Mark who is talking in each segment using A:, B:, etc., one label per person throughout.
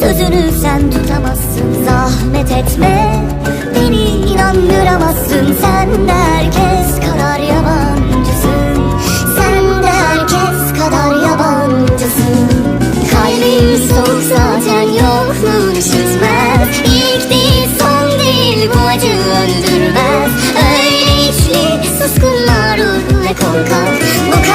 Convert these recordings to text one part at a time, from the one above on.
A: Sözünü sen tutamazsın. Zahmet etme Beni inandıramazsın. Sen de herkes kadar yabancısın.
B: Sen de herkes kadar yabancısın.
A: Kalbim soğuk zaten yokluğun üşütmez İlk değil son değil bu acı öldürmez. Öyle içli suskunlar ruh ve
B: korkak. Bu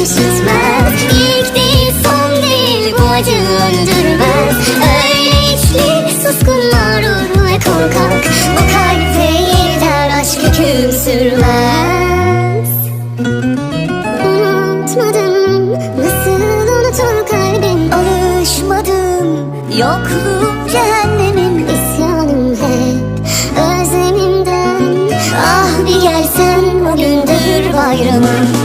A: gün çizmez bu acı öldürmez Öyle içli
B: suskunlar
A: uğur
B: ve korkak.
A: Bu kalpte yerler aşk sürmez.
B: Unutmadım nasıl unutur kalbim?
A: Alışmadım yokluk cehennemin
B: isyanım hep. Özlemimden
A: ah
B: bir gelsen o gündür
A: bayramım